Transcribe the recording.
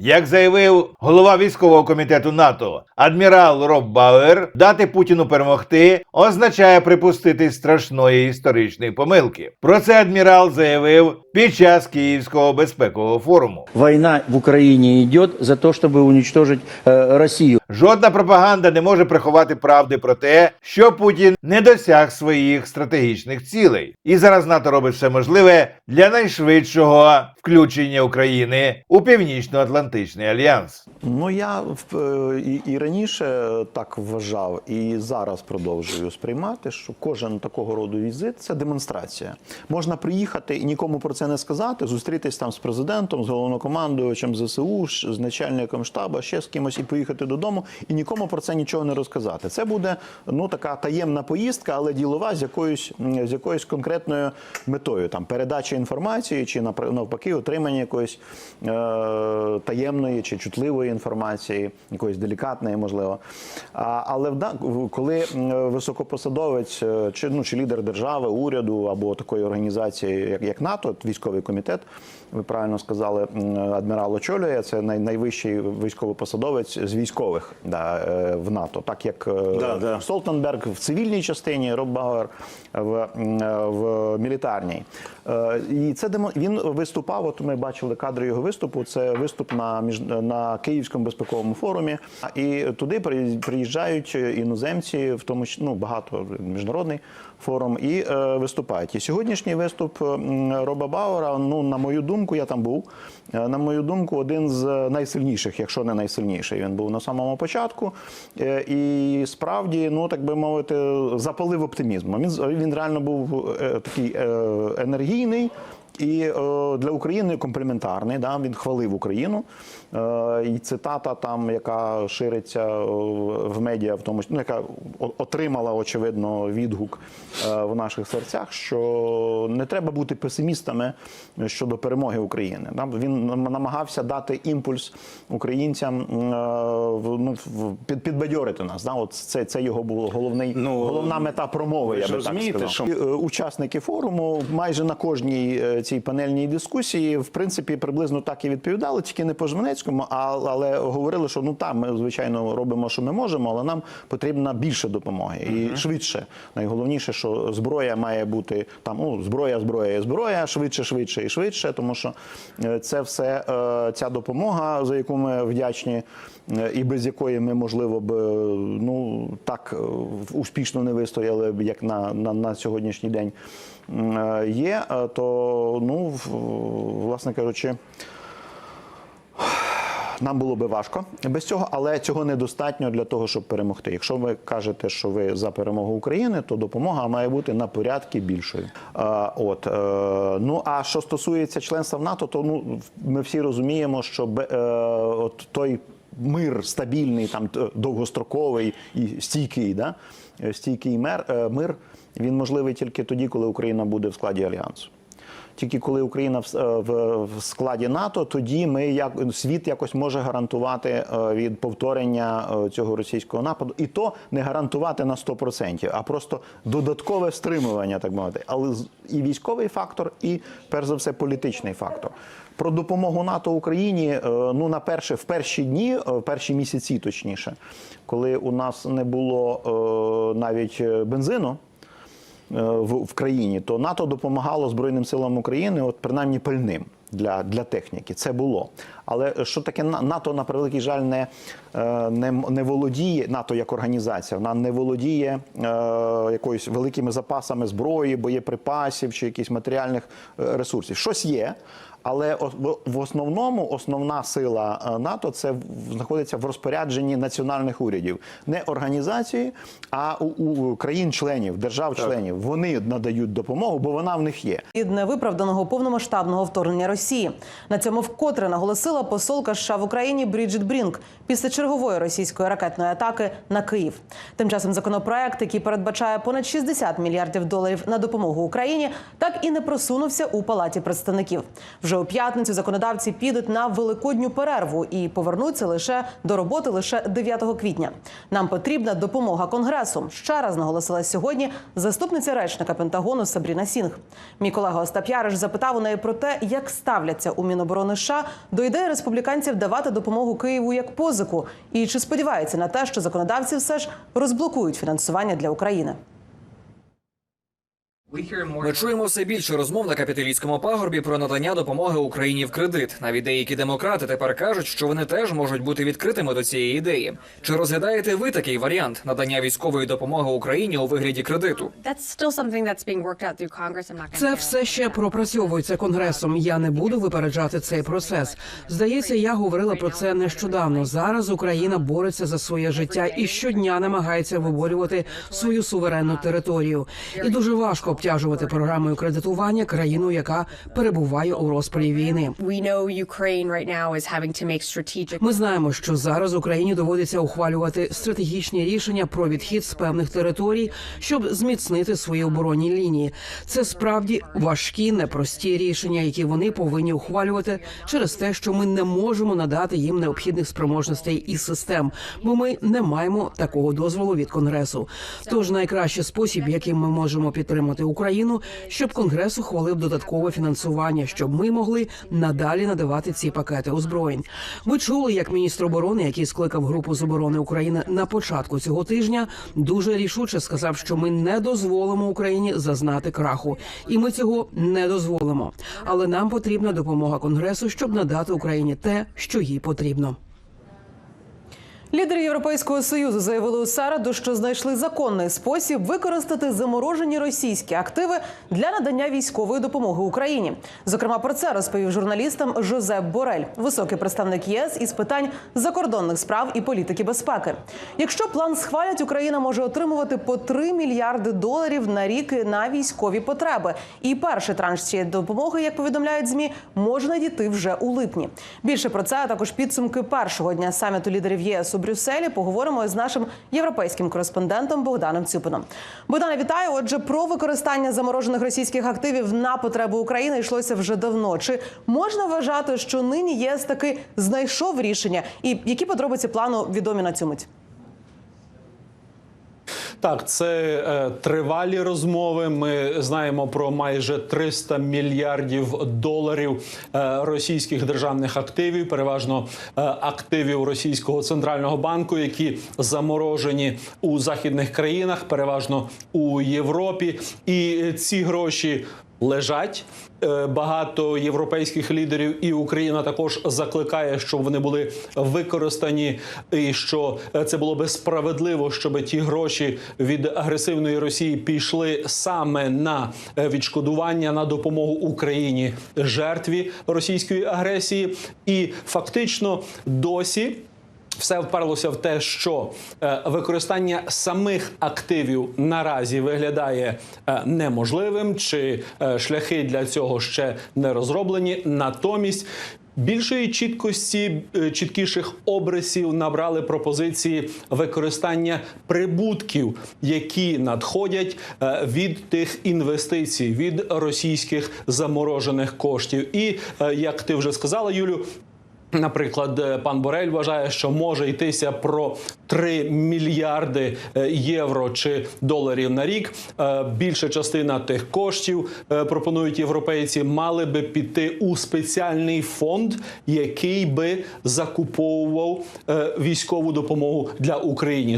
Як заявив голова військового комітету НАТО адмірал Роб Бауер, дати Путіну перемогти означає припустити страшної історичної помилки. Про це адмірал заявив під час Київського безпекового форуму. Війна в Україні йде за те, щоб уничтожить э, Россию. Жодна пропаганда не може приховати правди про те, що Путін не досяг своїх стратегічних цілей, і зараз НАТО робить все можливе для найшвидшого включення України у північно-атлантичний альянс. Ну я е, і, і раніше так вважав, і зараз продовжую сприймати, що кожен такого роду візит це демонстрація. Можна приїхати і нікому про це не сказати, зустрітись там з президентом, з головнокомандувачем ЗСУ, з начальником штабу, ще з кимось і поїхати додому, і нікому про це нічого не розказати. Це буде ну така таємна поїздка, але ділова з якоюсь з якоюсь конкретною метою, там передача інформації чи навпаки отримання якоїсь е, таємної чи чутливої інформації, якоїсь делікатної, можливо. А, але коли високопосадовець е, чи ну чи лідер держави, уряду або такої організації, як, як НАТО, військовий комітет, ви правильно сказали, адмірал очолює це най, найвищий військовопосадовець з військових да, е, в НАТО, так як е, Да, да. Столтенберг в цивільній частині, Роб Бауер в, е, в мілітарній. І це демо- він виступав. От ми бачили кадри його виступу. Це виступ на між на Київському безпековому форумі. І туди приїжджають іноземці, в тому числі ну, багато міжнародний форум, і е, виступають. І сьогоднішній виступ Роба Бауера, ну на мою думку, я там був. е, На мою думку, один з найсильніших, якщо не найсильніший. Він був на самому початку. Е, І справді, ну так би мовити, запалив оптимізмом. Він, він реально був е, такий е, енергійний. І е, для України компліментарний, да, він хвалив Україну. Е, і цитата, там, яка шириться е, в медіа, в тому ну, яка отримала, очевидно, відгук е, в наших серцях, що не треба бути песимістами щодо перемоги України. Да. Він намагався дати імпульс українцям, е, ну, під, підбадьорити нас. Да. От це, це його було головний, Ну, головна мета промови. ви Я би так сказав. що- І, е, учасники форуму майже на кожній е, цій панельній дискусії, в принципі, приблизно так і відповідали, тільки не по Жванецькому, а, але говорили, що ну там ми звичайно робимо, що ми можемо, але нам потрібна більше допомоги і швидше. Найголовніше, що зброя має бути там. Ну, зброя, зброя зброя, швидше, швидше і швидше, тому що е, це все е, ця допомога, за яку ми вдячні. е, І без якої ми, можливо, б ну так успішно не вистояли як на, на, на сьогоднішній день є, то ну, власне кажучи, нам було би важко без цього, але цього недостатньо для того, щоб перемогти. Якщо ви кажете, що ви за перемогу України, то допомога має бути на порядки більшою. Е, от е, ну а що стосується членства в НАТО, то ну ми всі розуміємо, що е, от той мир стабільний, там довгостроковий і стійкий, да? е, стійкий мир, е, мир, він можливий тільки тоді, коли Україна буде в складі альянсу. Тільки коли Україна в, е, в, складі НАТО, тоді ми як світ якось може гарантувати е, від повторення е, цього російського нападу, і то не гарантувати на 100%, а просто додаткове стримування, так мовити. Але і військовий фактор, і перш за все політичний фактор. Про допомогу НАТО Україні ну на перше в перші дні, в перші місяці, точніше, коли у нас не було навіть бензину в, в країні, то НАТО допомагало Збройним силам України, от принаймні пальним для, для техніки. Це було. Але що таке На- НАТО, на превеликий жаль, не, е, не, не володіє НАТО як організація, вона не володіє е, якоюсь великими запасами зброї, боєприпасів чи якихось матеріальних е, ресурсів. Щось є. Але в- основному основна сила е, НАТО це знаходиться в розпорядженні національних урядів, не організації, а у, у країн-членів, держав-членів. Вони надають допомогу, бо вона в них є. від невиправданого повномасштабного вторгнення Росії. На цьому вкотре наголосила посолка США в Україні Бріджит Брінк після чергової російської ракетної атаки на Київ. Тим часом законопроект, який передбачає понад 60 мільярдів доларів на допомогу Україні, так і не просунувся у палаті представників. Вже у п'ятницю законодавці підуть на великодню перерву і повернуться лише до роботи лише 9 квітня. Нам потрібна допомога конгресу. Ще раз наголосила сьогодні заступниця речника Пентагону Сабріна Сінг. Мій колега Остап Яриш запитав у неї про те, як ставляться у Міноборони США до ідеї республіканців давати допомогу Києву як позику, і чи сподіваються на те, що законодавці все ж розблокують фінансування для України? Ми чуємо все більше розмов на капіталістському пагорбі про надання допомоги Україні в кредит. Навіть деякі демократи тепер кажуть, що вони теж можуть бути відкритими до цієї ідеї. Чи розглядаєте ви такий варіант надання військової допомоги Україні у вигляді кредиту? Це все ще пропрацьовується конгресом. Я не буду випереджати цей процес. Здається, я говорила про це нещодавно. Зараз Україна бореться за своє життя і щодня намагається виборювати свою суверенну територію. І дуже важко обтяжувати програмою кредитування країну, яка перебуває у розпалі війни. Ми знаємо, що зараз Україні доводиться ухвалювати стратегічні рішення про відхід з певних територій, щоб зміцнити свої оборонні лінії. Це справді важкі, непрості рішення, які вони повинні ухвалювати через те, що ми не можемо надати їм необхідних спроможностей і систем, бо ми не маємо такого дозволу від конгресу. Тож найкращий спосіб, яким ми можемо підтримати Україну, щоб конгрес ухвалив додаткове фінансування, щоб ми могли надалі надавати ці пакети озброєнь. Ви чули, як міністр оборони, який скликав групу з оборони України на початку цього тижня, дуже рішуче сказав, що ми не дозволимо Україні зазнати краху, і ми цього не дозволимо. Але нам потрібна допомога конгресу, щоб надати Україні те, що їй потрібно. Лідери Європейського союзу заявили у середу, що знайшли законний спосіб використати заморожені російські активи для надання військової допомоги Україні. Зокрема, про це розповів журналістам Жозеп Борель, високий представник ЄС із питань закордонних справ і політики безпеки. Якщо план схвалять, Україна може отримувати по 3 мільярди доларів на рік на військові потреби. І перший транш цієї допомоги, як повідомляють змі, може надійти вже у липні. Більше про це а також підсумки першого дня саміту лідерів ЄС у Брюсселі. Поговоримо з нашим європейським кореспондентом Богданом Цюпином. Богдане, вітаю. Отже, про використання заморожених російських активів на потребу України йшлося вже давно. Чи можна вважати, що нині ЄС таки знайшов рішення? І які подробиці плану відомі на цю мить? Так, це е, тривалі розмови. Ми знаємо про майже 300 мільярдів доларів е, російських державних активів, переважно е, активів російського центрального банку, які заморожені у західних країнах, переважно у Європі. І ці гроші. Лежать Е, багато європейських лідерів, і Україна також закликає, щоб вони були використані, і що е, це було би справедливо, щоб ті гроші від агресивної Росії пішли саме на е, відшкодування на допомогу Україні жертві російської агресії, і фактично досі. Все вперлося в те, що е, використання самих активів наразі виглядає е, неможливим, чи е, шляхи для цього ще не розроблені. Натомість більшої чіткості, чіткіших обрисів набрали пропозиції використання прибутків, які надходять від тих інвестицій, від російських заморожених коштів. І як ти вже сказала, Юлю. Наприклад, е, пан Борель вважає, що може йтися про 3 мільярди е, євро чи доларів на рік. Е, Більша частина тих коштів пропонують європейці, мали би піти у спеціальний фонд, який би закуповував військову допомогу для України.